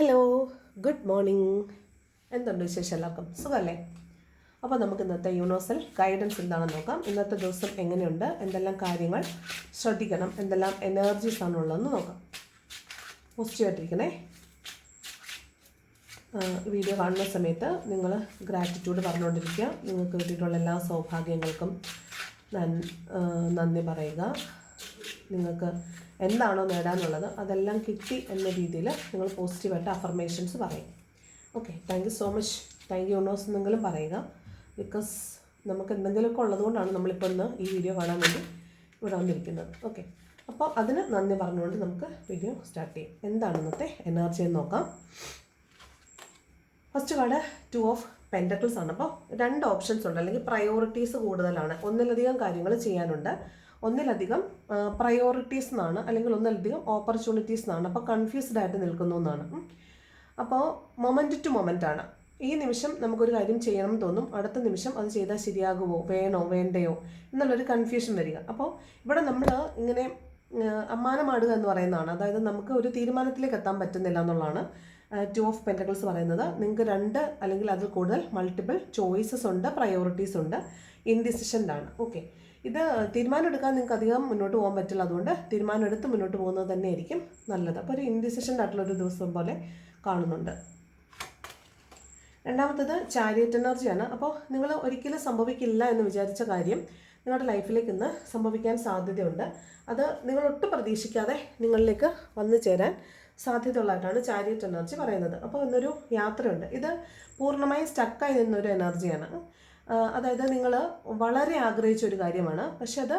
Hello good morning എന്തുണ്ട് വിശേഷം എല്ലാവർക്കും? സുഖമല്ലേ? അപ്പോൾ നമുക്ക് ഇന്നത്തെ യൂണിവേഴ്സൽ ഗൈഡൻസ് എന്താണെന്ന് നോക്കാം. ഇന്നത്തെ ദിവസം എങ്ങനെയുണ്ട്? എന്തെല്ലാം കാര്യങ്ങൾ ശ്രദ്ധിക്കണം? എന്തെല്ലാം എനർജീസ് ആണുള്ളതെന്ന് നോക്കാം. പോസിറ്റീവായിട്ടിരിക്കണേ വീഡിയോ കാണുന്ന സമയത്ത് നിങ്ങൾ ഗ്രാറ്റിറ്റ്യൂഡ് പറഞ്ഞുകൊണ്ടിരിക്കുക. നിങ്ങൾക്ക് കിട്ടിയിട്ടുള്ള എല്ലാ സൗഭാഗ്യങ്ങൾക്കും നന്ദി പറയുക. നിങ്ങൾക്ക് എന്താണോ നേടാനുള്ളത് അതെല്ലാം കിട്ടി എന്ന രീതിയിൽ നിങ്ങൾ പോസിറ്റീവായിട്ട് അഫർമേഷൻസ് പറയും. Okay thank you so much thank you യൂണോസ് എന്നെങ്കിലും പറയുക. ബിക്കോസ് നമുക്ക് എന്തെങ്കിലുമൊക്കെ ഉള്ളതുകൊണ്ടാണ് നമ്മളിപ്പോൾ ഇന്ന് ഈ വീഡിയോ കാണാൻ വേണ്ടി ഇവിടെ വന്നിരിക്കുന്നത്. ഓക്കെ അപ്പോൾ അതിന് നന്ദി പറഞ്ഞുകൊണ്ട് നമുക്ക് വീഡിയോ സ്റ്റാർട്ട് ചെയ്യാം. എന്താണ് ഇന്നത്തെ എനർജി എന്ന് നോക്കാം. First card two of pentacles ആണ്. അപ്പോൾ രണ്ട് ഓപ്ഷൻസ് ഉണ്ട്. അല്ലെങ്കിൽ പ്രയോറിറ്റീസ് കൂടുതലാണ്. ഒന്നിലധികം കാര്യങ്ങൾ ചെയ്യാനുണ്ട്. ഒന്നിലധികം പ്രയോറിറ്റീസ് എന്നാണ് അല്ലെങ്കിൽ ഒന്നിലധികം ഓപ്പർച്യൂണിറ്റീസ് എന്നാണ് അപ്പോൾ കൺഫ്യൂസ്ഡ് ആയിട്ട് നിൽക്കുന്നു എന്നാണ്. അപ്പോൾ മൊമെന്റ് ടു മൊമെന്റ് ആണ്. ഈ നിമിഷം നമുക്കൊരു കാര്യം ചെയ്യണം തോന്നും. അടുത്ത നിമിഷം അത് ചെയ്താൽ ശരിയാകുമോ വേണോ? വേണ്ടയോ? എന്നുള്ളൊരു കൺഫ്യൂഷൻ വരിക. അപ്പോൾ ഇവിടെ നമ്മൾ ഇങ്ങനെ അമ്മാനമാടുക എന്ന് പറയുന്നതാണ്. അതായത് നമുക്ക് ഒരു തീരുമാനത്തിലേക്ക് എത്താൻ പറ്റുന്നില്ല എന്നുള്ളതാണ് ടു ഓഫ് പെന്റക്കിൾസ് പറയുന്നത്. നിങ്ങൾക്ക് രണ്ട് അല്ലെങ്കിൽ അതിൽ കൂടുതൽ മൾട്ടിപ്പിൾ ചോയ്സസ് ഉണ്ട് പ്രയോറിറ്റീസ് ഉണ്ട്. ഇൻഡിസിഷന്റാണ് ഓക്കെ ഇത് തീരുമാനം എടുക്കാൻ നിങ്ങൾക്ക് അധികം മുന്നോട്ട് പോകാൻ പറ്റില്ല. അതുകൊണ്ട് തീരുമാനം എടുത്ത് മുന്നോട്ട് പോകുന്നത് തന്നെയായിരിക്കും നല്ലത്. അപ്പോൾ ഒരു ഇൻഡിസിഷൻ ആയിട്ടുള്ള ഒരു ദിവസം പോലെ കാണുന്നുണ്ട്. രണ്ടാമത്തത് ചാരിയറ്റ് എനർജിയാണ് അപ്പോൾ നിങ്ങൾ ഒരിക്കലും സംഭവിക്കില്ല എന്ന് വിചാരിച്ച കാര്യം നിങ്ങളുടെ ലൈഫിലേക്ക് ഇന്ന് സംഭവിക്കാൻ സാധ്യതയുണ്ട്. അത് നിങ്ങൾ ഒട്ടും പ്രതീക്ഷിക്കാതെ നിങ്ങളിലേക്ക് വന്നു ചേരാൻ സാധ്യതയുള്ളതായിട്ടാണ് ചാരിയറ്റ് എനർജി പറയുന്നത്. അപ്പോൾ ഇന്നൊരു യാത്രയുണ്ട്. ഇത് പൂർണമായും സ്റ്റക്കായി നിന്നൊരു എനർജിയാണ് അതായത് നിങ്ങൾ വളരെ ആഗ്രഹിച്ച ഒരു കാര്യമാണ്. പക്ഷെ അത്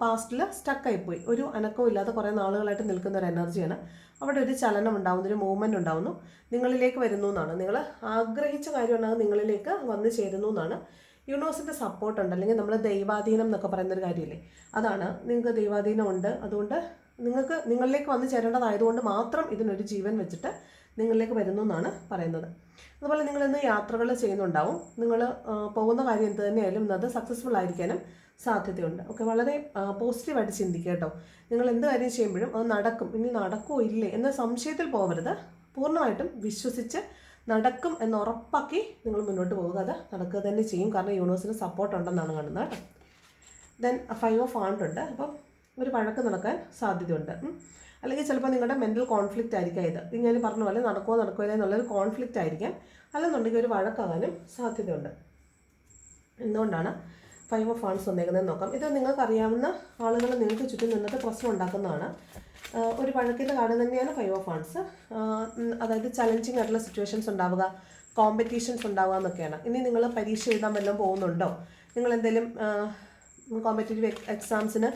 പാസ്റ്റിൽ സ്റ്റക്കായിപ്പോയി ഒരു അനക്കവും ഇല്ലാതെ കുറേ നാളുകളായിട്ട് നിൽക്കുന്ന ഒരു എനർജിയാണ് അവിടെ ഒരു ചലനം ഉണ്ടാവുന്നു ഒരു മൂവ്മെന്റ് ഉണ്ടാവുന്നു. നിങ്ങളിലേക്ക് വരുന്നു എന്നാണ്. നിങ്ങൾ ആഗ്രഹിച്ച കാര്യമാണ് നിങ്ങളിലേക്ക് വന്നു ചേരുന്നു എന്നാണ്. യൂണിവേഴ്സിന്റെ സപ്പോർട്ട് ഉണ്ട്. അല്ലെങ്കിൽ നമ്മൾ ദൈവാധീനം എന്നൊക്കെ പറയുന്ന ഒരു കാര്യമില്ലേ? അതാണ്. നിങ്ങൾക്ക് ദൈവാധീനം ഉണ്ട്. അതുകൊണ്ട് നിങ്ങൾക്ക് നിങ്ങളിലേക്ക് വന്നു ചേരേണ്ടതായതുകൊണ്ട് മാത്രം ഇതിനൊരു ജീവൻ വെച്ചിട്ട് നിങ്ങളിലേക്ക് വരുന്നു എന്നാണ് പറയുന്നത്. അതുപോലെ നിങ്ങൾ ഇന്ന് യാത്രകൾ ചെയ്യുന്നുണ്ടാവും. നിങ്ങൾ പോകുന്ന കാര്യം എന്ത് തന്നെയായാലും ഇന്നത് സക്സസ്ഫുൾ ആയിരിക്കാനും സാധ്യതയുണ്ട്. ഓക്കെ വളരെ പോസിറ്റീവായിട്ട് ചിന്തിക്കുക കേട്ടോ. നിങ്ങൾ എന്ത് കാര്യം ചെയ്യുമ്പോഴും അത് നടക്കും. ഇനി നടക്കുമോ ഇല്ലേ എന്ന സംശയത്തിൽ പോകരുത് പൂർണമായിട്ടും വിശ്വസിച്ച് നടക്കും എന്ന് ഉറപ്പാക്കി നിങ്ങൾ മുന്നോട്ട് പോവുക. അത് നടക്കുക തന്നെ ചെയ്യും. കാരണം യൂണിവേഴ്സിന് സപ്പോർട്ട് ഉണ്ടെന്നാണ് കാണുന്നത് കേട്ടോ. ദെൻ ഫൈവ് ഓഫ് ആണ്ട് ഉണ്ട്. അപ്പം ഒരു വഴക്ക് നടക്കാൻ സാധ്യതയുണ്ട്. അല്ലെങ്കിൽ ചിലപ്പോൾ നിങ്ങളുടെ മെന്റൽ കോൺഫ്ലിക്റ്റ് ആയിരിക്കാം ഇത്. ഞാൻ പറഞ്ഞ പോലെ നടക്കുമോ നടക്കുമോ എന്നുള്ളൊരു കോൺഫ്ലിക്റ്റ് ആയിരിക്കാം. അല്ലെന്നുണ്ടെങ്കിൽ ഒരു വഴക്കാകാനും സാധ്യതയുണ്ട്. എന്തുകൊണ്ടാണ് ഫൈവ് ഓഫ് ഫാൻസ് വന്നേക്കുന്നത് നോക്കാം. ഇത് നിങ്ങൾക്ക് അറിയാവുന്ന ആളുകൾ നിങ്ങൾക്ക് ചുറ്റും നിന്നിട്ട് പ്രശ്നം ഉണ്ടാക്കുന്നതാണ്. ഒരു വഴക്കിന്റെ കാർഡ് തന്നെയാണ് ഫൈവ് ഓഫ് ഫാൻസ് അതായത് ചലഞ്ചിങ് ആയിട്ടുള്ള സിറ്റുവേഷൻസ് ഉണ്ടാവുക കോമ്പറ്റീഷൻസ് ഉണ്ടാവുക എന്നൊക്കെയാണ്. ഇനി നിങ്ങൾ പരീക്ഷ എഴുതാൻ വല്ലതും പോകുന്നുണ്ടോ? നിങ്ങൾ എന്തെങ്കിലും കോമ്പറ്റേറ്റീവ് എക്സാംസിന്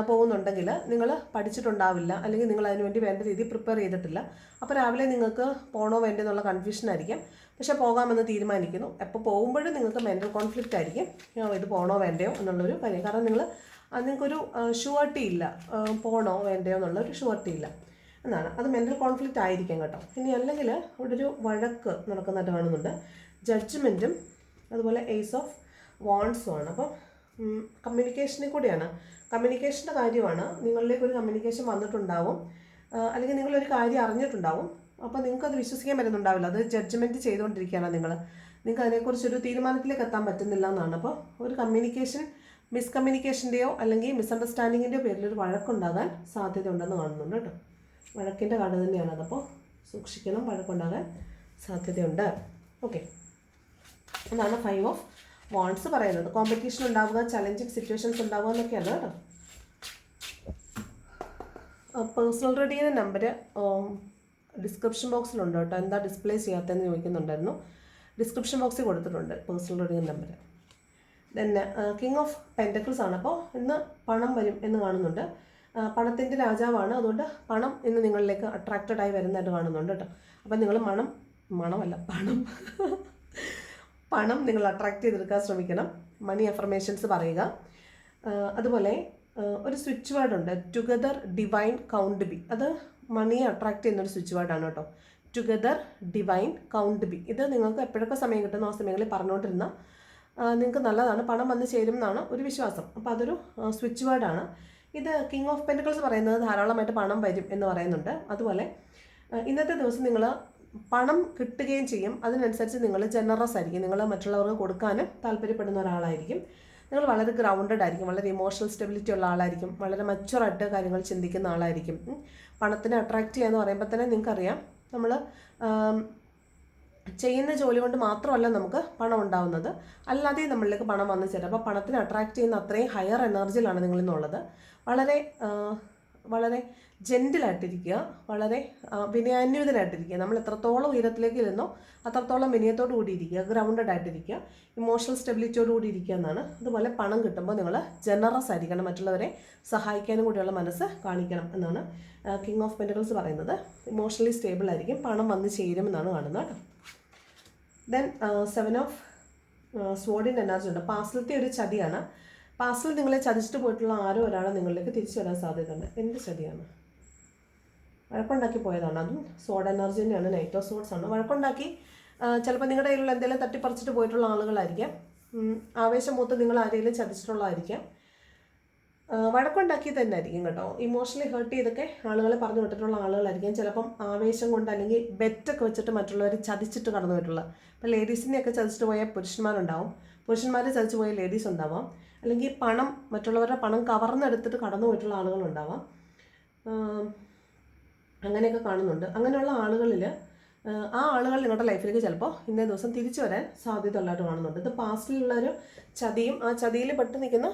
പോകുന്നുണ്ടെങ്കിൽ നിങ്ങൾ പഠിച്ചിട്ടുണ്ടാവില്ല അല്ലെങ്കിൽ നിങ്ങൾ അതിനുവേണ്ടി വേണ്ട രീതിയിൽ പ്രിപ്പയർ ചെയ്തിട്ടില്ല. അപ്പോൾ രാവിലെ നിങ്ങൾക്ക് പോണോ വേണ്ടോ എന്നുള്ള കൺഫ്യൂഷൻ ആയിരിക്കും. പക്ഷെ പോകാമെന്ന് തീരുമാനിക്കുന്നു. അപ്പോൾ പോകുമ്പോഴും നിങ്ങൾക്ക് മെന്റൽ കോൺഫ്ലിക്റ്റ് ആയിരിക്കും. ഇത് പോണോ വേണ്ടയോ എന്നുള്ളൊരു കാര്യം. കാരണം നിങ്ങൾ നിങ്ങൾക്കൊരു ഷുവർട്ടി ഇല്ല. പോകണോ വേണ്ടയോ എന്നുള്ളൊരു ഷുവർട്ടി ഇല്ല. എന്നാണ്. അത് മെന്റൽ കോൺഫ്ലിക്റ്റ് ആയിരിക്കും കേട്ടോ. ഇനി അല്ലെങ്കിൽ അവിടെ ഒരു വഴക്ക് നടക്കുന്നതായിട്ട് കാണുന്നുണ്ട്. ജഡ്ജ്മെന്റും അതുപോലെ എയ്സ് ഓഫ് വാൺസും ആണ്. അപ്പം കമ്മ്യൂണിക്കേഷനിൽ കൂടിയാണ്. കമ്മ്യൂണിക്കേഷന്റെ കാര്യമാണ്. നിങ്ങളിലേക്ക് ഒരു കമ്മ്യൂണിക്കേഷൻ വന്നിട്ടുണ്ടാവും. അല്ലെങ്കിൽ നിങ്ങളൊരു കാര്യം അറിഞ്ഞിട്ടുണ്ടാവും. അപ്പോൾ നിങ്ങൾക്ക് അത് വിശ്വസിക്കാൻ പറ്റുന്നുണ്ടാവില്ല. അത് ജഡ്ജ്മെന്റ് ചെയ്തുകൊണ്ടിരിക്കുകയാണ് നിങ്ങൾ നിങ്ങൾക്ക് അതിനെക്കുറിച്ചൊരു തീരുമാനത്തിലേക്ക് എത്താൻ പറ്റുന്നില്ല എന്നാണ്. അപ്പോൾ ഒരു കമ്മ്യൂണിക്കേഷൻ മിസ്കമ്മ്യൂണിക്കേഷന്റെയോ അല്ലെങ്കിൽ മിസ്അണ്ടർസ്റ്റാൻഡിങ്ങിന്റെയോ പേരിൽ ഒരു വഴക്കുണ്ടാകാൻ സാധ്യതയുണ്ടെന്ന് കാണുന്നുണ്ട് കേട്ടോ. വഴക്കിന്റെ കട തന്നെയാണ് അതപ്പോൾ സൂക്ഷിക്കണം വഴക്കുണ്ടാകാൻ സാധ്യതയുണ്ട്. ഓക്കെ അതാണ് ഫൈവ് ഓഫ് വാൺസ് പറയുന്നത് കോമ്പറ്റീഷൻ ഉണ്ടാവുക ചലഞ്ചിങ് സിറ്റുവേഷൻസ് ഉണ്ടാവുക എന്നൊക്കെയാണ് കേട്ടോ. പേഴ്സണൽ റീഡിങ്ങിന്റെ നമ്പർ ഡിസ്ക്രിപ്ഷൻ ബോക്സിലുണ്ട് കേട്ടോ. എന്താ ഡിസ്പ്ലേ ചെയ്യാത്തതെന്ന് ചോദിക്കുന്നുണ്ടായിരുന്നു. ഡിസ്ക്രിപ്ഷൻ ബോക്സിൽ കൊടുത്തിട്ടുണ്ട് personal reading number then king of pentacles ആണ്. അപ്പോൾ ഇന്ന് പണം വരും എന്ന് കാണുന്നുണ്ട്. പണത്തിന്റെ രാജാവാണ്. അതുകൊണ്ട് പണം ഇന്ന് നിങ്ങളിലേക്ക് അട്രാക്റ്റഡായി വരുന്നതായിട്ട് കാണുന്നുണ്ട് കേട്ടോ. അപ്പം നിങ്ങൾ മണം മണമല്ല പണം. പണം നിങ്ങൾ അട്രാക്റ്റ് ചെയ്തെടുക്കാൻ ശ്രമിക്കണം. മണി അഫർമേഷൻസ് പറയുക. അതുപോലെ ഒരു സ്വിച്ച് വേർഡ് ഉണ്ട്. ടുഗദർ ഡിവൈൻ കൗണ്ട് ബി അത് മണിയെ ചെയ്യുന്ന ഒരു സ്വിച്ച് വേർഡാണ് കേട്ടോ. ടുഗദർ ഡിവൈൻ കൗണ്ട് ബി ഇത് നിങ്ങൾക്ക് എപ്പോഴൊക്കെ സമയം കിട്ടുന്ന ആ സമയങ്ങളിൽ പറഞ്ഞുകൊണ്ടിരുന്ന നിങ്ങൾക്ക് നല്ലതാണ്. പണം വന്ന് ചേരും എന്നാണ് ഒരു വിശ്വാസം. അപ്പോൾ അതൊരു സ്വിച്ച് വേർഡാണ് ഇത് കിങ് ഓഫ് പെന്റിക്കിൾസ് പറയുന്നത് ധാരാളമായിട്ട് പണം വരും എന്ന് പറയുന്നുണ്ട്. അതുപോലെ ഇന്നത്തെ ദിവസം നിങ്ങൾ പണം കിട്ടുകയും ചെയ്യും. അതിനനുസരിച്ച് നിങ്ങൾ ജനറസ് ആയിരിക്കും. നിങ്ങൾ മറ്റുള്ളവർക്ക് കൊടുക്കാനും താല്പര്യപ്പെടുന്ന ഒരാളായിരിക്കും. നിങ്ങൾ വളരെ ഗ്രൗണ്ടഡ് ആയിരിക്കും. വളരെ ഇമോഷണൽ സ്റ്റെബിലിറ്റി ഉള്ള ആളായിരിക്കും. വളരെ മച്ചുറായിട്ട് കാര്യങ്ങൾ ചിന്തിക്കുന്ന ആളായിരിക്കും. പണത്തിനെ അട്രാക്റ്റ് ചെയ്യുക എന്ന് പറയുമ്പോൾ തന്നെ നിങ്ങൾക്കറിയാം. നമ്മൾ ചെയ്യുന്ന ജോലി കൊണ്ട് മാത്രമല്ല നമുക്ക് പണം ഉണ്ടാവുന്നത്. അല്ലാതെ നമ്മളിലേക്ക് പണം വന്നു ചേരും. അപ്പോൾ പണത്തിനെ അട്രാക്റ്റ് ചെയ്യുന്ന അത്രയും ഹയർ എനർജിയിലാണ് നിങ്ങൾ ഇന്നുള്ളത് വളരെ വളരെ ജെന്റിലായിട്ടിരിക്കുക വളരെ ആ, നമ്മൾ എത്രത്തോളം ഉയരത്തിലേക്ക് ഇരുന്നോ അത്രത്തോളം വിനയത്തോടു കൂടി ഇരിക്കുക ഗ്രൗണ്ടഡ് ആയിട്ടിരിക്കുക ഇമോഷണൽ സ്റ്റെബിലിറ്റിയോട് കൂടി ഇരിക്കുക എന്നാണ്. അതുപോലെ പണം കിട്ടുമ്പോൾ നിങ്ങൾ ജനറസ് ആയിരിക്കണം. മറ്റുള്ളവരെ സഹായിക്കാനും കൂടിയുള്ള മനസ്സ് കാണിക്കണം എന്നാണ് കിങ് ഓഫ് പെന്റക്കിൾസ് പറയുന്നത്. ഇമോഷണലി സ്റ്റേബിൾ ആയിരിക്കും. പണം വന്ന് ചേരുമെന്നാണ് കാണുന്നത് ദെൻ സെവൻ ഓഫ് സ്വാഡിന്റെ എനർജി ഉണ്ട്. പാസ്റ്റിലത്തെ ഒരു ചതിയാണ്. പാസ്റ്റിൽ നിങ്ങളെ ചതിച്ചിട്ട് പോയിട്ടുള്ള ആരോ ഒരാളെ നിങ്ങളിലേക്ക് തിരിച്ചു വരാൻ സാധ്യതയുണ്ട്. എന്ത് ചതിയാണ്? വഴക്കുണ്ടാക്കി പോയതാണ്. അതും സോഡ് എനർജി തന്നെയാണ്. നൈറ്റ് ഓഫ് സോഡ്സ് ആണ്. വഴക്കുണ്ടാക്കി ചിലപ്പോൾ നിങ്ങളുടെ കയ്യിലുള്ള എന്തെങ്കിലും തട്ടിപ്പറിച്ചിട്ട് പോയിട്ടുള്ള ആളുകളായിരിക്കാം. ആവേശം മൂത്ത് നിങ്ങൾ ആരെങ്കിലും ചതിച്ചിട്ടുള്ളതായിരിക്കാം. വഴക്കുണ്ടാക്കി തന്നെ ആയിരിക്കും കേട്ടോ. ഇമോഷണലി ഹേർട്ട് ചെയ്തൊക്കെ ആളുകളെ പറഞ്ഞു വിട്ടിട്ടുള്ള ആളുകളായിരിക്കും. ചിലപ്പം ആവേശം കൊണ്ട് അല്ലെങ്കിൽ ബെറ്റൊക്കെ വെച്ചിട്ട് മറ്റുള്ളവർ ചതിച്ചിട്ട് കടന്നു പോയിട്ടുള്ള. ഇപ്പോൾ ലേഡീസിനെയൊക്കെ ചതിച്ചിട്ട് പോയ പുരുഷന്മാരുണ്ടാവും. പുരുഷന്മാരെ ചതിച്ച് പോയ ലേഡീസ് ഉണ്ടാവാം. അല്ലെങ്കിൽ പണം മറ്റുള്ളവരുടെ പണം കവർന്നെടുത്തിട്ട് കടന്നു പോയിട്ടുള്ള ആളുകളുണ്ടാവാം. അങ്ങനെയൊക്കെ കാണുന്നുണ്ട്. അങ്ങനെയുള്ള ആളുകളിൽ ആ ആളുകൾ നിങ്ങളുടെ ലൈഫിലേക്ക് ചിലപ്പോൾ ഇന്നേ ദിവസം തിരിച്ചു വരാൻ സാധ്യതയുള്ളതായിട്ട് കാണുന്നുണ്ട്. ഇത് പാസ്റ്റിലുള്ളൊരു ചതിയും ആ ചതിയിൽ പെട്ട് നിൽക്കുന്ന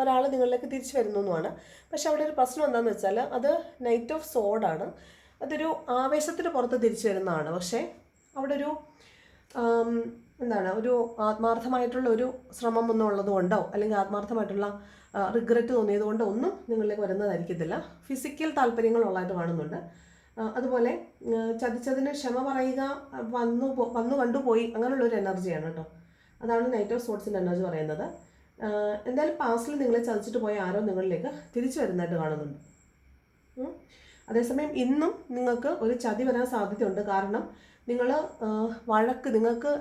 ഒരാൾ നിങ്ങളിലേക്ക് തിരിച്ചു വരുന്നു എന്നുമാണ് പക്ഷെ അവിടെ ഒരു പ്രശ്നം എന്താണെന്ന് വെച്ചാൽ അത് നൈറ്റ് ഓഫ് സോഡാണ് അതൊരു ആവേശത്തിന് പുറത്ത് തിരിച്ചു വരുന്നതാണ്. പക്ഷേ അവിടെ ഒരു എന്താണ് ഒരു ആത്മാർത്ഥമായിട്ടുള്ള ഒരു ശ്രമം ഒന്നും ഉള്ളത് കൊണ്ടോ അല്ലെങ്കിൽ ആത്മാർത്ഥമായിട്ടുള്ള റിഗ്രറ്റ് തോന്നിയത് കൊണ്ടോ ഒന്നും നിങ്ങളിലേക്ക് വരുന്നതായിരിക്കത്തില്ല. ഫിസിക്കൽ താല്പര്യങ്ങളുള്ളതായിട്ട് കാണുന്നുണ്ട്. അതുപോലെ ചതിച്ചതിന് ക്ഷമ പറയുക വന്നു വന്നു കണ്ടുപോയി അങ്ങനെയുള്ള ഒരു എനർജിയാണ് കേട്ടോ അതാണ് നൈറ്റ് ഓഫ് സ്പോർട്സിന്റെ എനർജി പറയുന്നത്. എന്തായാലും പാസ്റ്റിൽ നിങ്ങളെ ചതിച്ചിട്ട് പോയ ആരോ നിങ്ങളിലേക്ക് തിരിച്ചു വരുന്നതായിട്ട് കാണുന്നുണ്ട്. അതേസമയം ഇന്നും നിങ്ങൾക്ക് ഒരു ചതി വരാൻ സാധ്യതയുണ്ട്. കാരണം നിങ്ങൾ വഴക്ക് നിങ്ങൾക്ക്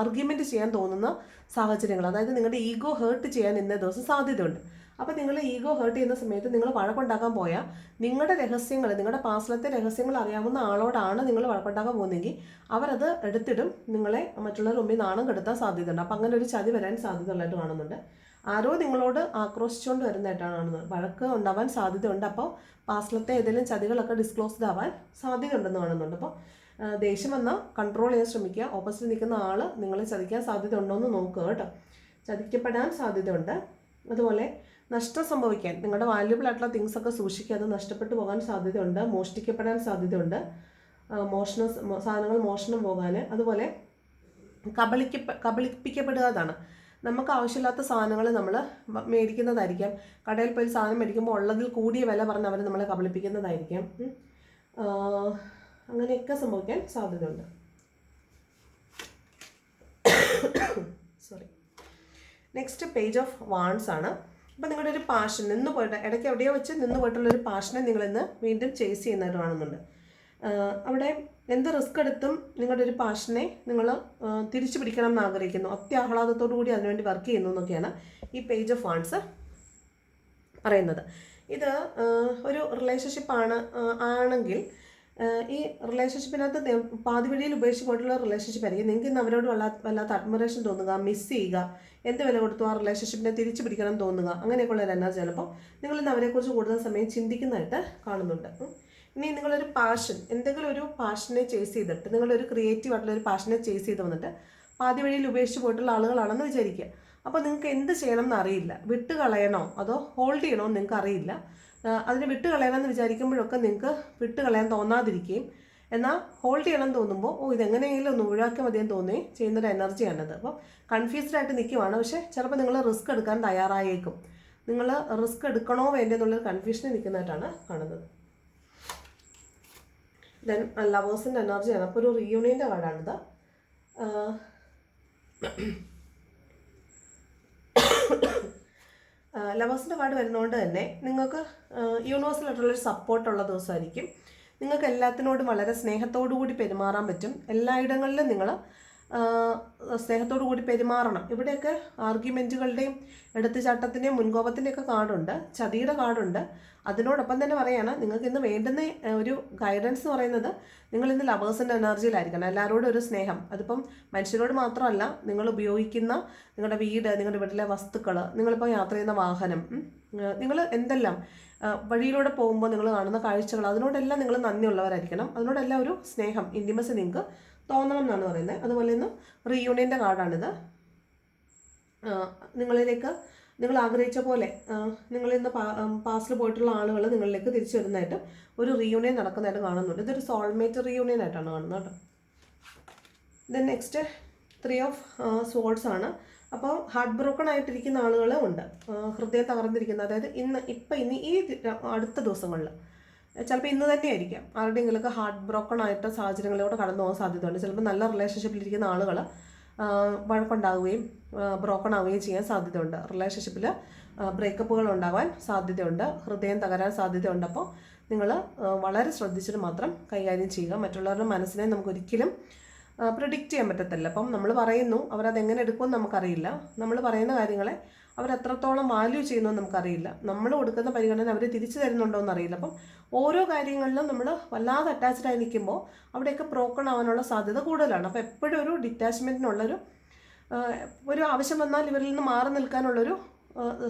ആർഗ്യുമെന്റ് ചെയ്യാൻ തോന്നുന്ന സാഹചര്യങ്ങൾ അതായത് നിങ്ങളുടെ ഈഗോ ഹേർട്ട് ചെയ്യാൻ ഇന്നേ ദിവസം സാധ്യതയുണ്ട്. അപ്പോൾ നിങ്ങൾ ഈഗോ ഹേർട്ട് ചെയ്യുന്ന സമയത്ത് നിങ്ങൾ വഴക്കുണ്ടാക്കാൻ പോയാൽ നിങ്ങളുടെ രഹസ്യങ്ങൾ നിങ്ങളുടെ പാസ്ലത്തെ രഹസ്യങ്ങൾ അറിയാവുന്ന ആളോടാണ് നിങ്ങൾ വഴക്കുണ്ടാക്കാൻ പോകുന്നതെങ്കിൽ അവരത് എടുത്തിടും. നിങ്ങളെ മറ്റുള്ളവരുടെ മുമ്പിൽ നാണം കെടുത്താൻ സാധ്യതയുണ്ട്. അപ്പോൾ അങ്ങനെ ഒരു ചതി വരാൻ സാധ്യതയുള്ളതായിട്ട് കാണുന്നുണ്ട്. ആരോ നിങ്ങളോട് ആക്രോശിച്ചുകൊണ്ട് വരുന്നതായിട്ടാണ് കാണുന്നത്. വഴക്ക് ഉണ്ടാവാൻ സാധ്യതയുണ്ട്. അപ്പോൾ പാസ്ലത്തെ ഏതെങ്കിലും ചതികളൊക്കെ ഡിസ്ക്ലോസ്ഡ് ആവാൻ സാധ്യതയുണ്ടെന്ന് കാണുന്നുണ്ട്. അപ്പോൾ ദേഷ്യം വന്നാൽ കൺട്രോൾ ചെയ്യാൻ ശ്രമിക്കുക. ഓപ്പോസിറ്റ് നിൽക്കുന്ന ആൾ നിങ്ങളെ ചതിക്കാൻ സാധ്യത ഉണ്ടോ എന്ന് നോക്കുക കേട്ടോ. ചതിക്കപ്പെടാൻ സാധ്യതയുണ്ട്. അതുപോലെ നഷ്ടം സംഭവിക്കാൻ നിങ്ങളുടെ വാല്യുബിൾ ആയിട്ടുള്ള തിങ്സ് ഒക്കെ സൂക്ഷിക്കാതെ നഷ്ടപ്പെട്ടു പോകാൻ സാധ്യതയുണ്ട് മോഷ്ടിക്കപ്പെടാൻ സാധ്യതയുണ്ട്. മോഷണം സാധനങ്ങൾ മോഷണം പോകാൻ അതുപോലെ കബളിക്ക കബളിപ്പിക്കപ്പെടുക എന്നാണ് നമുക്ക് ആവശ്യമില്ലാത്ത സാധനങ്ങൾ നമ്മൾ മേടിക്കുന്നതായിരിക്കാം. കടയിൽ പോയി സാധനം മേടിക്കുമ്പോൾ ഉള്ളതിൽ കൂടിയ വില പറഞ്ഞ് അവർ നമ്മളെ കബളിപ്പിക്കുന്നതായിരിക്കാം. അങ്ങനെയൊക്കെ സംഭവിക്കാൻ സാധ്യതയുണ്ട്. Sorry next page of wands ആണ്. അപ്പോൾ നിങ്ങളുടെ ഒരു പാഷൻ നിന്ന് പോയിട്ട് ഇടയ്ക്ക് എവിടെയോ വെച്ച് നിന്ന് പോയിട്ടുള്ളൊരു പാഷനെ നിങ്ങളിന്ന് വീണ്ടും ചേസ് ചെയ്യുന്നതായിട്ട് കാണുന്നുണ്ട്. അവിടെ എന്ത് റിസ്ക് എടുത്തും നിങ്ങളുടെ ഒരു പാഷനെ നിങ്ങൾ തിരിച്ചു പിടിക്കണം എന്ന് ആഗ്രഹിക്കുന്നു അത്യാഹ്ലാദത്തോടു കൂടി അതിനുവേണ്ടി വർക്ക് ചെയ്യുന്നു എന്നൊക്കെയാണ് ഈ പേജ് ഓഫ് വാൺസ് പറയുന്നത്. ഇത് ഒരു റിലേഷൻഷിപ്പാണ് ആണെങ്കിൽ ഈ റിലേഷൻഷിപ്പിനകത്ത് പാതിവഴിയിൽ പാതി വഴിയിൽ ഉപേക്ഷിച്ച് പോയിട്ടുള്ള റിലേഷൻഷിപ്പ് ആയിരിക്കും. നിങ്ങൾക്ക് ഇന്ന് അവരോട് വല്ലാത്ത വല്ലാത്ത അഡ്മിറേഷൻ തോന്നുക മിസ് ചെയ്യുക എന്ത് വില കൊടുത്തു ആ റിലേഷൻഷിപ്പിനെ തിരിച്ചു പിടിക്കണം തോന്നുക അങ്ങനെയൊക്കെയുള്ള ഒരു എനർജി ചിലപ്പോൾ നിങ്ങൾ ഇന്ന് അവരെക്കുറിച്ച് കൂടുതൽ സമയം ചിന്തിക്കുന്നതായിട്ട് കാണുന്നുണ്ട്. ഇനി നിങ്ങളൊരു പാഷൻ എന്തെങ്കിലും ഒരു പാഷനെ ചേസ് ചെയ്തിട്ട് നിങ്ങളൊരു ക്രിയേറ്റീവ് ആയിട്ടുള്ള ഒരു പാഷനെ ചേസ് ചെയ്ത് വന്നിട്ട് പാതി വഴിയിൽ ഉപേക്ഷിച്ച് പോയിട്ടുള്ള ആളുകളാണെന്ന് വിചാരിക്കുക. അപ്പോൾ നിങ്ങൾക്ക് എന്ത് ചെയ്യണം എന്ന് അറിയില്ല. വിട്ട് കളയണോ അതോ ഹോൾഡ് ചെയ്യണോ നിങ്ങൾക്ക് അറിയില്ല. അതിന് വിട്ട് കളയണമെന്ന് വിചാരിക്കുമ്പോഴൊക്കെ നിങ്ങൾക്ക് വിട്ട് കളയാൻ തോന്നാതിരിക്കുകയും എന്നാൽ ഹോൾഡ് ചെയ്യണം തോന്നുമ്പോൾ ഓ ഇതെങ്ങനെയെങ്കിലും ഒന്ന് ഒഴിവാക്കിയാൽ മതിയെന്ന് തോന്നി ചെയ്യുന്നൊരു എനർജിയാണത് അപ്പോൾ കൺഫ്യൂസ്ഡ് ആയിട്ട് നിൽക്കുവാണ് പക്ഷേ ചിലപ്പോൾ നിങ്ങൾ റിസ്ക് എടുക്കാൻ തയ്യാറായേക്കും. നിങ്ങൾ റിസ്ക് എടുക്കണോ വേണ്ട എന്നുള്ളൊരു കൺഫ്യൂഷനിൽ നിൽക്കുന്നതായിട്ടാണ് കാണുന്നത്. ദെൻ ലവേഴ്സിന്റെ എനർജിയാണ് അപ്പോൾ ഒരു റീയൂണിയന്റെ കാർഡാണിത് ലവേഴ്സിന്റെ കാർഡ് വരുന്നതുകൊണ്ട് തന്നെ നിങ്ങൾക്ക് യൂണിവേഴ്സലായിട്ടുള്ളൊരു സപ്പോർട്ടുള്ള ദിവസമായിരിക്കും. നിങ്ങൾക്ക് എല്ലാത്തിനോടും വളരെ സ്നേഹത്തോടു കൂടി പെരുമാറാൻ പറ്റും. എല്ലായിടങ്ങളിലും നിങ്ങൾ സ്നേഹത്തോടു കൂടി പെരുമാറണം. ഇവിടെയൊക്കെ ആർഗ്യുമെന്റുകളുടെയും എടുത്തുചാട്ടത്തിന്റെയും മുൻകോപത്തിന്റെയൊക്കെ കാർഡുണ്ട്. ചതിയുടെ കാർഡുണ്ട്. അതിനോടൊപ്പം തന്നെ പറയാണ് നിങ്ങൾക്ക് ഇന്ന് വേണ്ടുന്ന ഒരു ഗൈഡൻസ് എന്ന് പറയുന്നത് നിങ്ങൾ ഇന്ന് ലവേഴ്സിന്റെ എനർജിയിലായിരിക്കണം എല്ലാവരോടും ഒരു സ്നേഹം. അതിപ്പം മനുഷ്യരോട് മാത്രമല്ല നിങ്ങൾ ഉപയോഗിക്കുന്ന നിങ്ങളുടെ വീട് നിങ്ങളുടെ വീട്ടിലെ വസ്തുക്കൾ നിങ്ങളിപ്പോൾ യാത്ര ചെയ്യുന്ന വാഹനം നിങ്ങൾ എന്തെല്ലാം വഴിയിലൂടെ പോകുമ്പോൾ നിങ്ങൾ കാണുന്ന കാഴ്ചകൾ അതിനോടെല്ലാം നിങ്ങൾ നന്ദിയുള്ളവരായിരിക്കണം. അതിനോടെല്ലാം ഒരു സ്നേഹം ഇന്റിമസി നിങ്ങൾക്ക് തോന്നണം എന്നാണ് പറയുന്നത്. അതുപോലെ തന്നെ റീയൂണിയന്റെ കാർഡാണിത്. നിങ്ങളിലേക്ക് നിങ്ങൾ ആഗ്രഹിച്ച പോലെ നിങ്ങൾ ഇന്ന് പാസ്റ്റിൽ പോയിട്ടുള്ള ആളുകൾ നിങ്ങളിലേക്ക് തിരിച്ചു വരുന്നതായിട്ട് ഒരു റീയൂണിയൻ നടക്കുന്നതായിട്ട് കാണുന്നുണ്ട്. ഇതൊരു സോൾമേറ്റ് റീയൂണിയൻ ആയിട്ടാണ് കാണുന്നത് കേട്ടോ. Then next three of swords ആണ്. അപ്പോൾ ഹാർട്ട് ബ്രോക്കൺ ആയിട്ടിരിക്കുന്ന ആളുകൾ ഉണ്ട്. ഹൃദയം തകർന്നിരിക്കുന്ന അതായത് ഇന്ന് ഇപ്പം ഇനി ഈ അടുത്ത ദിവസങ്ങളിൽ ചിലപ്പോൾ ഇന്ന് തന്നെ ആയിരിക്കാം ആരുടെയെങ്കിലൊക്കെ ഹാർട്ട് ബ്രോക്കൺ ആയിട്ട് സാഹചര്യങ്ങളിലൂടെ കടന്നു പോകാൻ സാധ്യതയുണ്ട്. ചിലപ്പോൾ നല്ല റിലേഷൻഷിപ്പിലിരിക്കുന്ന ആളുകൾ വഴക്കുണ്ടാവുകയും ബ്രോക്കൺ ആവുകയും ചെയ്യാൻ സാധ്യതയുണ്ട്. റിലേഷൻഷിപ്പിൽ ബ്രേക്കപ്പുകൾ ഉണ്ടാവാൻ സാധ്യതയുണ്ട്. ഹൃദയം തകരാൻ സാധ്യതയുണ്ട്. അപ്പോൾ നിങ്ങൾ വളരെ ശ്രദ്ധിച്ചിട്ട് മാത്രം കൈകാര്യം ചെയ്യുക. മറ്റുള്ളവരുടെ മനസ്സിനെ നമുക്കൊരിക്കലും പ്രിഡിക്റ്റ് ചെയ്യാൻ പറ്റത്തില്ല. അപ്പം നമ്മൾ പറയുന്നു അവരതെങ്ങനെ എടുക്കുമെന്ന് നമുക്കറിയില്ല. നമ്മൾ പറയുന്ന കാര്യങ്ങളെ അവരെത്രത്തോളം വാല്യൂ ചെയ്യുന്നു നമുക്കറിയില്ല. നമ്മൾ കൊടുക്കുന്ന പരിഗണന അവർ തിരിച്ചു തരുന്നുണ്ടോ എന്നറിയില്ല. അപ്പം ഓരോ കാര്യങ്ങളിലും നമ്മൾ വല്ലാതെ അറ്റാച്ച്ഡ് ആയി നിൽക്കുമ്പോൾ അവിടെയൊക്കെ ബ്രോക്കൺ ആവാനുള്ള സാധ്യത കൂടുതലാണ്. അപ്പോൾ എപ്പോഴും ഒരു ഡിറ്റാച്ച്മെന്റിനുള്ളൊരു ഒരു ആവശ്യം വന്നാൽ ഇവരിൽ നിന്ന് മാറി നിൽക്കാനുള്ളൊരു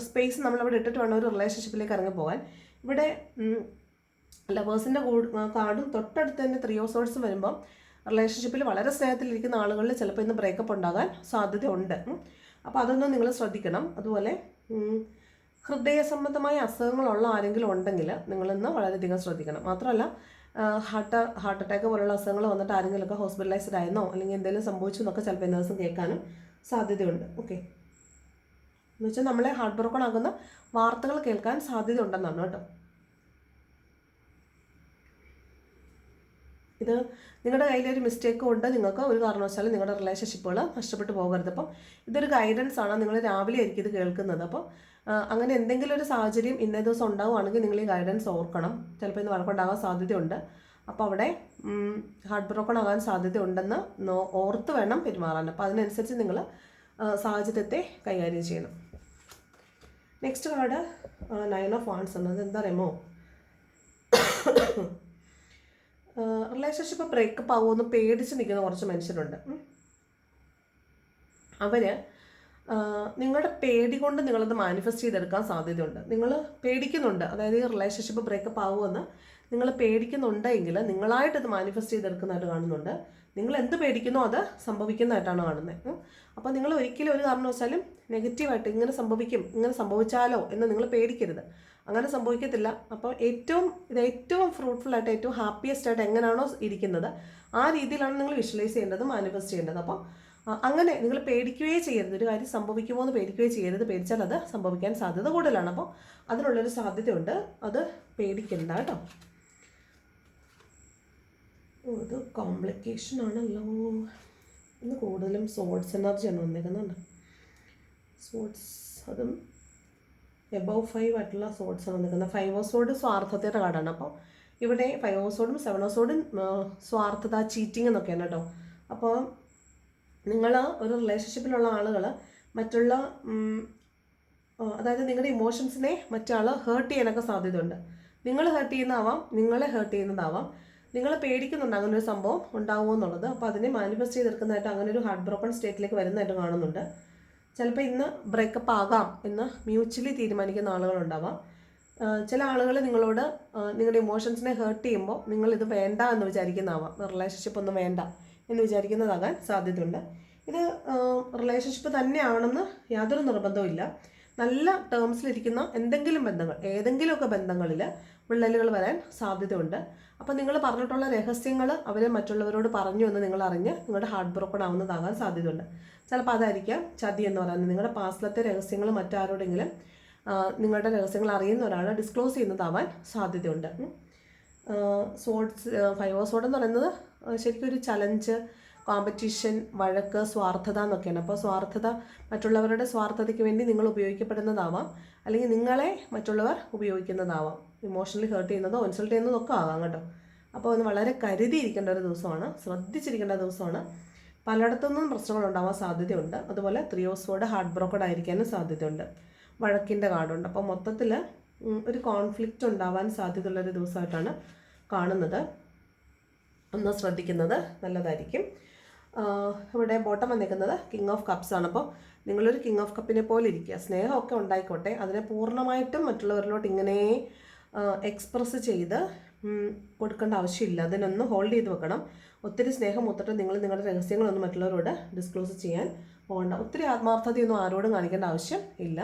സ്പേസ് നമ്മളവിടെ ഇട്ടിട്ട് വേണം ഒരു റിലേഷൻഷിപ്പിലേക്ക് ഇറങ്ങി പോകാൻ. ഇവിടെ ലവേഴ്സിന്റെ കാർഡും തൊട്ടടുത്ത് തന്നെ ത്രീ ഓഫ് സോഴ്സ് വരുമ്പം റിലേഷൻഷിപ്പിൽ വളരെ സ്നേഹത്തിലിരിക്കുന്ന ആളുകളിൽ ചിലപ്പോൾ ഇന്ന് ബ്രേക്കപ്പ് ഉണ്ടാകാൻ സാധ്യതയുണ്ട്. അപ്പോൾ അതൊന്നും നിങ്ങൾ ശ്രദ്ധിക്കണം. അതുപോലെ ഹൃദയ സംബന്ധമായ അസുഖങ്ങളുള്ള ആരെങ്കിലും ഉണ്ടെങ്കിൽ നിങ്ങളിന്ന് വളരെയധികം ശ്രദ്ധിക്കണം. മാത്രമല്ല ഹാർട്ട് ഹാർട്ട് അറ്റാക്ക് പോലുള്ള അസുഖങ്ങൾ വന്നിട്ട് ആരെങ്കിലുമൊക്കെ ഹോസ്പിറ്റലൈസ്ഡ് ആയെന്നോ അല്ലെങ്കിൽ എന്തെങ്കിലും സംഭവിച്ചു എന്നൊക്കെ ചിലപ്പോൾ ഇന്ന ദിവസം കേൾക്കാനും സാധ്യതയുണ്ട്. ഓക്കെ എന്ന് വെച്ചാൽ നമ്മളെ ഹാർട്ട് ബ്രോക്കൺ ആകുന്ന വാർത്തകൾ കേൾക്കാൻ സാധ്യതയുണ്ടെന്നാണ് കേട്ടോ. ഇത് നിങ്ങളുടെ കയ്യിലൊരു മിസ്റ്റേക്ക് ഉണ്ട് നിങ്ങൾക്ക് ഒരു കാരണവശാലും നിങ്ങളുടെ റിലേഷൻഷിപ്പുകൾ നഷ്ടപ്പെട്ടു പോകരുത്. അപ്പം ഇതൊരു ഗൈഡൻസ് ആണ് നിങ്ങൾ രാവിലെ ആയിരിക്കും ഇത് കേൾക്കുന്നത്. അപ്പോൾ അങ്ങനെ എന്തെങ്കിലും ഒരു സാഹചര്യം ഇന്നേ ദിവസം ഉണ്ടാവുകയാണെങ്കിൽ നിങ്ങൾ ഈ ഗൈഡൻസ് ഓർക്കണം. ചിലപ്പോൾ ഇന്ന് വഴക്കുണ്ടാകാൻ സാധ്യതയുണ്ട്. അപ്പോൾ അവിടെ ഹാർട്ട് ബ്രോക്കൺ ആകാൻ സാധ്യതയുണ്ടെന്ന് ഓർത്ത് വേണം പെരുമാറാൻ. അപ്പോൾ അതിനനുസരിച്ച് നിങ്ങൾ സാഹചര്യത്തെ കൈകാര്യം ചെയ്യണം. Next card nine of wands എന്നത് എന്താ അറിയാമോ റിലേഷൻഷിപ്പ് ബ്രേക്കപ്പ് ആവുമെന്ന് പേടിച്ച് നിൽക്കുന്ന കുറച്ച് മനുഷ്യരുണ്ട്. അവർ നിങ്ങളുടെ പേടി കൊണ്ട് നിങ്ങളത് മാനിഫെസ്റ്റ് ചെയ്തെടുക്കാൻ സാധ്യതയുണ്ട്. നിങ്ങൾ പേടിക്കുന്നുണ്ട്. അതായത് ഈ റിലേഷൻഷിപ്പ് ബ്രേക്കപ്പ് ആവുമെന്ന് നിങ്ങൾ പേടിക്കുന്നുണ്ടെങ്കിൽ നിങ്ങളായിട്ടത് മാനിഫെസ്റ്റ് ചെയ്തെടുക്കുന്നതായിട്ട് കാണുന്നുണ്ട്. നിങ്ങൾ എന്ത് പേടിക്കുന്നോ അത് സംഭവിക്കുന്നതായിട്ടാണ് കാണുന്നത്. അപ്പോൾ നിങ്ങൾ ഒരിക്കലും ഒരു കാരണവശാലും നെഗറ്റീവായിട്ട് ഇങ്ങനെ സംഭവിക്കും ഇങ്ങനെ സംഭവിച്ചാലോ എന്ന് നിങ്ങൾ പേടിക്കരുത്. അങ്ങനെ സംഭവിക്കത്തില്ല. അപ്പോൾ ഏറ്റവും ഇത് ഏറ്റവും ഫ്രൂട്ട്ഫുൾ ആയിട്ട് ഏറ്റവും ഹാപ്പിയസ്റ്റ് ആയിട്ട് എങ്ങനെയാണോ ഇരിക്കുന്നത് ആ രീതിയിലാണ് നിങ്ങൾ വിഷ്വലൈസ് ചെയ്യേണ്ടത് മാനിഫെസ്റ്റ് ചെയ്യേണ്ടത്. അപ്പോൾ അങ്ങനെ നിങ്ങൾ പേടിക്കുകയേ ചെയ്യരുത്. ഒരു കാര്യം സംഭവിക്കുമോ എന്ന് പേടിക്കുകയേ ചെയ്യരുത്. പേടിച്ചാൽ അത് സംഭവിക്കാൻ സാധ്യത കൂടുതലാണ്. അപ്പോൾ അതിനുള്ളൊരു സാധ്യതയുണ്ട്. അത് പേടിക്കണ്ട കേട്ടോ. ഇത് കോംപ്ലിക്കേഷൻ ആണല്ലോ. ഇന്ന് കൂടുതലും സോഡ്സ് എനർജിയാണ് വന്നേക്കുന്നുണ്ട് സോഡ്സ് അതും എബവ് ഫൈവ് ആയിട്ടുള്ള സോഡ്സ് ആണ് വന്നിരിക്കുന്നത്. ഫൈവ് സോഡ് സ്വാർത്ഥതയുടെ കാർഡാണ്. അപ്പോൾ ഇവിടെ ഫൈവ് സോഡും സെവൻ സോഡും സ്വാർത്ഥത ചീറ്റിംഗ് എന്നൊക്കെയാണ് കേട്ടോ. അപ്പോൾ നിങ്ങൾ ഒരു റിലേഷൻഷിപ്പിലുള്ള ആളുകൾ മറ്റുള്ള അതായത് നിങ്ങളുടെ ഇമോഷൻസിനെ മറ്റാൾ ഹേർട്ട് ചെയ്യാനൊക്കെ സാധ്യതയുണ്ട്. നിങ്ങൾ ഹേർട്ട് ചെയ്യുന്നതാവാം നിങ്ങളെ ഹേർട്ട് ചെയ്യുന്നതാവാം. നിങ്ങൾ പേടിക്കുന്നുണ്ട് അങ്ങനെ ഒരു സംഭവം ഉണ്ടാവുമോ എന്നുള്ളത്. അപ്പോൾ അതിനെ മാനിഫെസ്റ്റ് ചെയ്തെടുക്കുന്നതായിട്ട് അങ്ങനെ ഒരു ഹാർട്ട് ബ്രോക്കൺ സ്റ്റേറ്റിലേക്ക് വരുന്നതായിട്ട് കാണുന്നുണ്ട്. ചിലപ്പോൾ ഇന്ന് ബ്രേക്കപ്പ് ആകാം എന്ന് മ്യൂച്വലി തീരുമാനിക്കുന്ന ആളുകളുണ്ടാവാം ചില ആളുകൾ നിങ്ങളോട് നിങ്ങളുടെ ഇമോഷൻസിനെ ഹേർട്ട് ചെയ്യുമ്പോൾ നിങ്ങളിത് വേണ്ട എന്ന് വിചാരിക്കുന്നതാവാം. റിലേഷൻഷിപ്പ് ഒന്നും വേണ്ട എന്ന് വിചാരിക്കുന്നതാകാൻ സാധ്യതയുണ്ട്. ഇത് റിലേഷൻഷിപ്പ് തന്നെ ആവണമെന്ന് യാതൊരു നിർബന്ധവും നല്ല ടേംസിലിരിക്കുന്ന എന്തെങ്കിലും ബന്ധങ്ങൾ ഏതെങ്കിലുമൊക്കെ ബന്ധങ്ങളിൽ വിള്ളലുകൾ വരാൻ സാധ്യതയുണ്ട്. അപ്പോൾ നിങ്ങൾ പറഞ്ഞിട്ടുള്ള രഹസ്യങ്ങൾ അവർ മറ്റുള്ളവരോട് പറഞ്ഞു എന്ന് നിങ്ങൾ അറിഞ്ഞ് നിങ്ങളുടെ ഹാർട്ട് ബ്രോക്കൺ ആവുന്നതാകാൻ സാധ്യതയുണ്ട്. ചിലപ്പോൾ അതായിരിക്കാം ചതി എന്ന് പറയുന്നത്. നിങ്ങളുടെ പാസ്റ്റിലത്തെ രഹസ്യങ്ങൾ മറ്റാരോടെങ്കിലും നിങ്ങളുടെ രഹസ്യങ്ങൾ അറിയുന്ന ഒരാൾ ഡിസ്ക്ലോസ് ചെയ്യുന്നതാവാൻ സാധ്യതയുണ്ട്. സോഡ്സ് ഫൈവ് സോഡ് എന്ന് പറയുന്നത് ശരിക്കും ഒരു ചലഞ്ച് കോമ്പറ്റീഷൻ വഴക്ക് സ്വാർത്ഥത എന്നൊക്കെയാണ്. അപ്പോൾ സ്വാർത്ഥത മറ്റുള്ളവരുടെ സ്വാർത്ഥതയ്ക്ക് വേണ്ടി നിങ്ങൾ ഉപയോഗിക്കപ്പെടുന്നതാവാം. അല്ലെങ്കിൽ നിങ്ങളെ മറ്റുള്ളവർ ഉപയോഗിക്കുന്നതാവാം. ഇമോഷണലി ഹേർട്ട് ചെയ്യുന്നതോ ഇൻസൾട്ട് ചെയ്യുന്നതോ ഒക്കെ ആകാം കേട്ടോ. അപ്പോൾ ഒന്ന് വളരെ കരുതിയിരിക്കേണ്ട ഒരു ദിവസമാണ്. ശ്രദ്ധിച്ചിരിക്കേണ്ട ദിവസമാണ്. പലയിടത്തുനിന്നും പ്രശ്നങ്ങൾ ഉണ്ടാവാൻ സാധ്യതയുണ്ട്. അതുപോലെ ത്രിയോസോഡ് ഹാർട്ട് ബ്രോക്കഡ് ആയിരിക്കാനും സാധ്യതയുണ്ട്. വഴക്കിന്റെ കാർഡുണ്ട്. അപ്പോൾ മൊത്തത്തിൽ ഒരു കോൺഫ്ലിക്റ്റ് ഉണ്ടാവാൻ സാധ്യതയുള്ളൊരു ദിവസമായിട്ടാണ് കാണുന്നത്. ഒന്ന് ശ്രദ്ധിക്കുന്നത് നല്ലതായിരിക്കും. ഇവിടെ ബോട്ടം വന്നിരിക്കുന്നത് കിങ് ഓഫ് കപ്സ് ആണ്. അപ്പോൾ നിങ്ങളൊരു കിങ് ഓഫ് കപ്പിനെ പോലെ ഇരിക്കുക. സ്നേഹമൊക്കെ ഉണ്ടായിക്കോട്ടെ. അതിനെ പൂർണമായിട്ടും മറ്റുള്ളവരിലോട്ട് ഇങ്ങനെ എക്സ്പ്രസ് ചെയ്ത് കൊടുക്കേണ്ട ആവശ്യമില്ല. അതിനൊന്ന് ഹോൾഡ് ചെയ്ത് വെക്കണം. ഒത്തിരി സ്നേഹം ഒത്തിട്ട് നിങ്ങൾ നിങ്ങളുടെ രഹസ്യങ്ങളൊന്നും മറ്റുള്ളവരോട് ഡിസ്ക്ലോസ് ചെയ്യാൻ പോകണ്ട. ഒത്തിരി ആത്മാർത്ഥതയൊന്നും ആരോടും കാണിക്കേണ്ട ആവശ്യം ഇല്ല.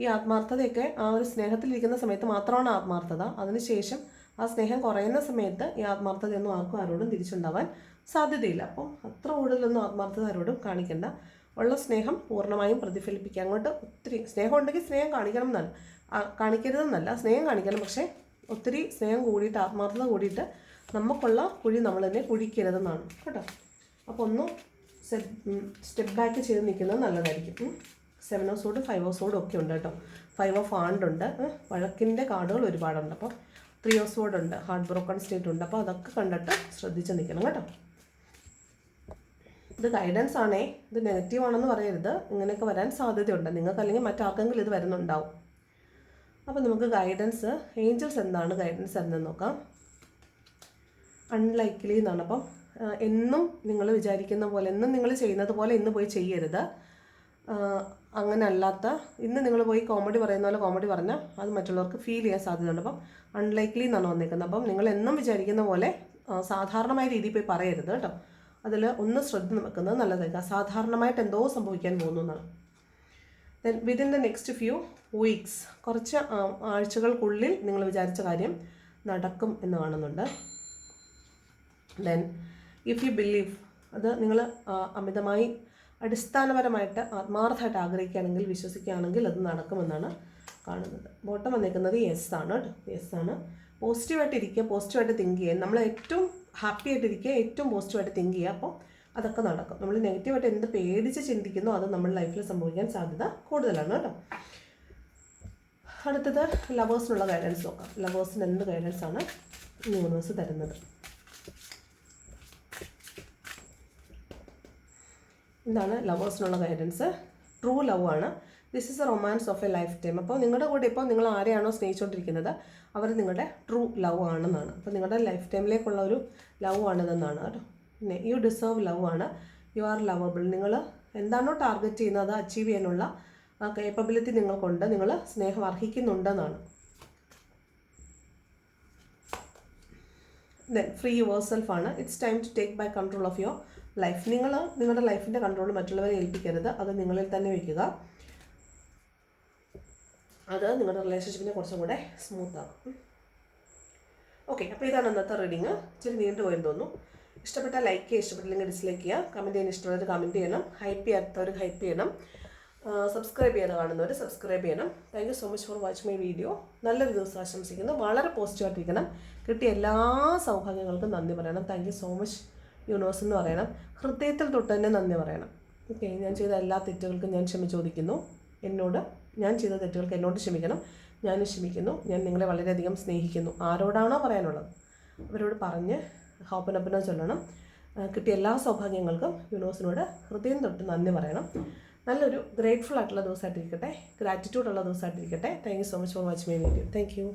ഈ ആത്മാർത്ഥതയൊക്കെ ആ ഒരു സ്നേഹത്തിലിരിക്കുന്ന സമയത്ത് മാത്രമാണ് ആത്മാർത്ഥത. അതിനുശേഷം ആ സ്നേഹം കുറയുന്ന സമയത്ത് ഈ ആത്മാർത്ഥതയൊന്നും ആർക്കും ആരോടും തിരിച്ചുണ്ടാവാൻ സാധ്യതയില്ല. അപ്പം അത്ര കൂടുതലൊന്നും ആത്മാർത്ഥത ആരോടും കാണിക്കണ്ട. ഉള്ള സ്നേഹം പൂർണമായും പ്രതിഫലിപ്പിക്കുക. അങ്ങോട്ട് ഒത്തിരി സ്നേഹം ഉണ്ടെങ്കിൽ സ്നേഹം കാണിക്കണം എന്നല്ല കാണിക്കരുതെന്നല്ല സ്നേഹം കാണിക്കണം. പക്ഷേ ഒത്തിരി സ്നേഹം കൂടിയിട്ട് ആത്മാർത്ഥത കൂടിയിട്ട് നമുക്കുള്ള കുഴി നമ്മൾ തന്നെ കുഴിക്കരുതെന്നാണ്. കേട്ടോ? അപ്പോൾ ഒന്ന് സ്റ്റെപ്പ് ബാക്ക് ചെയ്ത് നിൽക്കുന്നത് നല്ലതായിരിക്കും. Seven of sword five of sword ഒക്കെ ഉണ്ട് കേട്ടോ. ഫൈവ് ഓഫ് ആണ്ട് ഉണ്ട്. ഉം. വഴക്കിന്റെ കാർഡുകൾ ഒരുപാടുണ്ട്. അപ്പോൾ ത്രീ ഓഫ് സോഡ് ഉണ്ട് ഹാർട്ട് ബ്രോക്കൺ സ്റ്റേറ്റ് ഉണ്ട്. അപ്പോൾ അതൊക്കെ കണ്ടിട്ട് ശ്രദ്ധിച്ച് നിൽക്കണം കേട്ടോ. ഇത് ഗൈഡൻസ് ആണേ. ഇത് നെഗറ്റീവ് ആണെന്ന് പറയരുത്. ഇങ്ങനെയൊക്കെ വരാൻ സാധ്യതയുണ്ട്. നിങ്ങൾക്ക് അല്ലെങ്കിൽ മറ്റാർക്കെങ്കിലും ഇത് വരുന്നുണ്ടാവും. അപ്പോൾ നമുക്ക് ഗൈഡൻസ് ഏഞ്ചൽസ് എന്താണ് ഗൈഡൻസ് എന്ന് നോക്കാം. അൺലൈക്ലി എന്നാണ്. അപ്പം എന്നും നിങ്ങൾ വിചാരിക്കുന്ന പോലെ എന്നും നിങ്ങൾ ചെയ്യുന്നത് പോലെ ഇന്ന് പോയി ചെയ്യരുത്. അങ്ങനെ അല്ലാത്ത ഇന്ന് നിങ്ങൾ പോയി കോമഡി പറയുന്ന പോലെ കോമഡി പറഞ്ഞാൽ അത് മറ്റുള്ളവർക്ക് ഫീൽ ചെയ്യാൻ സാധ്യതയുണ്ട്. അപ്പം അൺലൈക്ലി എന്നാണ് വന്നിരിക്കുന്നത് അപ്പം നിങ്ങൾ എന്നും വിചാരിക്കുന്ന പോലെ സാധാരണമായ രീതിയിൽ പോയി പറയരുത് കേട്ടോ. അതിൽ ഒന്ന് ശ്രദ്ധ വെക്കുന്നത് നല്ലതായിരിക്കും. അസാധാരണമായിട്ട് എന്തോ സംഭവിക്കാൻ പോകുന്നു എന്നാണ്. Then within the next few weeks കുറച്ച് ആഴ്ചകൾക്കുള്ളിൽ നിങ്ങൾ വിചാരിച്ച കാര്യം നടക്കും എന്ന് കാണുന്നുണ്ട്. ദെൻ ഇഫ് യു ബിലീവ് അത് നിങ്ങൾ അമിതമായി അടിസ്ഥാനപരമായിട്ട് ആത്മാർത്ഥമായിട്ട് ആഗ്രഹിക്കുകയാണെങ്കിൽ വിശ്വസിക്കുകയാണെങ്കിൽ അത് നടക്കുമെന്നാണ് കാണുന്നത്. ബോട്ടം വന്നിരിക്കുന്നത് യെസ് ആണ്. യെസ് ആണ്. പോസിറ്റീവായിട്ട് ഇരിക്കുക പോസിറ്റീവായിട്ട് തിങ്ക് ചെയ്യുക. നമ്മൾ ഏറ്റവും ഹാപ്പി ആയിട്ടിരിക്കുക ഏറ്റവും പോസിറ്റീവായിട്ട് തിങ്ക് ചെയ്യുക. അപ്പോൾ അതൊക്കെ നടക്കും. നമ്മൾ നെഗറ്റീവായിട്ട് എന്ത് പേടിച്ച് ചിന്തിക്കുന്നു അത് നമ്മുടെ ലൈഫിൽ സംഭവിക്കാൻ സാധ്യത കൂടുതലാണ് കേട്ടോ. അടുത്തത് ലവേഴ്സിനുള്ള ഗൈഡൻസ് നോക്കാം. ലവേഴ്സിന് എന്ത് ഗൈഡൻസ് ആണ് യൂണിവേഴ്സ് തരുന്നത്? ഇതാണ് ലവേഴ്സിനുള്ള ഗൈഡൻസ് ട്രൂ ലവ് ആണ്. This is a romance of a lifetime അപ്പോൾ നിങ്ങളുടെ കൂടെ ഇപ്പോൾ നിങ്ങൾ ആരെയാണോ സ്നേഹിച്ചുകൊണ്ടിരിക്കുന്നത് അവർ നിങ്ങളുടെ ട്രൂ ലവ് ആണെന്നാണ്. അപ്പോൾ നിങ്ങളുടെ ലൈഫ് ടൈമിലേക്കുള്ള ഒരു ലവ് ആണിതെന്നാണ് കേട്ടോ. പിന്നെ യു ഡിസേർവ് ലവ് ആണ്. യു ആർ ലവബിൾ നിങ്ങൾ എന്താണോ ടാർഗറ്റ് ചെയ്യുന്നത് അത് അച്ചീവ് ചെയ്യാനുള്ള കേപ്പബിലിറ്റി നിങ്ങൾക്കുണ്ട്. നിങ്ങൾ സ്നേഹം അർഹിക്കുന്നുണ്ടെന്നാണ്. ദെൻ ഫ്രീ യുവർ സെൽഫ് ആണ്. It's time to take by control of your life നിങ്ങൾ നിങ്ങളുടെ ലൈഫിന്റെ കൺട്രോൾ മറ്റുള്ളവരെ ഏൽപ്പിക്കരുത്. അത് നിങ്ങളിൽ തന്നെ വയ്ക്കുക. അത് നിങ്ങളുടെ റിലേഷൻഷിപ്പിനെ കുറച്ചും കൂടെ സ്മൂത്ത് ആക്കും. ഓക്കെ അപ്പോൾ ഇതാണ് ഇന്നത്തെ റീഡിങ് ഇച്ചിരി നീണ്ടു പോയെന്ന് തോന്നുന്നു. ഇഷ്ടപ്പെട്ട ലൈക്ക് ചെയ്യുക ഇഷ്ടപ്പെട്ടില്ലെങ്കിൽ ഡിസ്ലൈക്ക് ചെയ്യുക. കമന്റ് ചെയ്യാൻ ഇഷ്ടമുള്ളവർ കമന്റ് ചെയ്യണം. ഹൈപ്പ് ചെയ്യാത്തവർ ഹൈപ്പ് ചെയ്യണം. സബ്സ്ക്രൈബ് ചെയ്യാതെ കാണുന്നവർ സബ്സ്ക്രൈബ് ചെയ്യണം. Thank you so much for watch my video നല്ലൊരു ദിവസം ആശംസിക്കുന്നു. വളരെ പോസിറ്റീവായിട്ടിരിക്കണം കിട്ടിയ എല്ലാ സൗഭാഗ്യങ്ങൾക്കും നന്ദി പറയണം. Thank you so much universe എന്ന് പറയണം. ഹൃദയത്തിൽ തൊട്ട് തന്നെ നന്ദി പറയണം. ഓക്കെ ഞാൻ ചെയ്ത എല്ലാ തെറ്റുകൾക്കും ഞാൻ ക്ഷമ ചോദിക്കുന്നു. എന്നോട് ഞാൻ ചെയ്ത തെറ്റുകൾക്ക് എന്നോട് ക്ഷമിക്കണം. ഞാൻ ക്ഷമിക്കുന്നു. ഞാൻ നിങ്ങളെ വളരെയധികം സ്നേഹിക്കുന്നു. ആരോടാണോ പറയാനുള്ളത്? അവരോട് പറഞ്ഞ് ഹോപ്പനപ്പനോ ചൊല്ലണം. കിട്ടിയ എല്ലാ സൗഭാഗ്യങ്ങൾക്കും യൂണിവേഴ്സിനോട് ഹൃദയം തൊട്ട് നന്ദി പറയണം. നല്ലൊരു ഗ്രേറ്റ്ഫുൾ ആയിട്ടുള്ള ദിവസമായിട്ടിരിക്കട്ടെ. ഗ്രാറ്റിറ്റ്യൂഡ് ഉള്ള ദിവസമായിട്ടിരിക്കട്ടെ. Thank you so much for watch my video thank you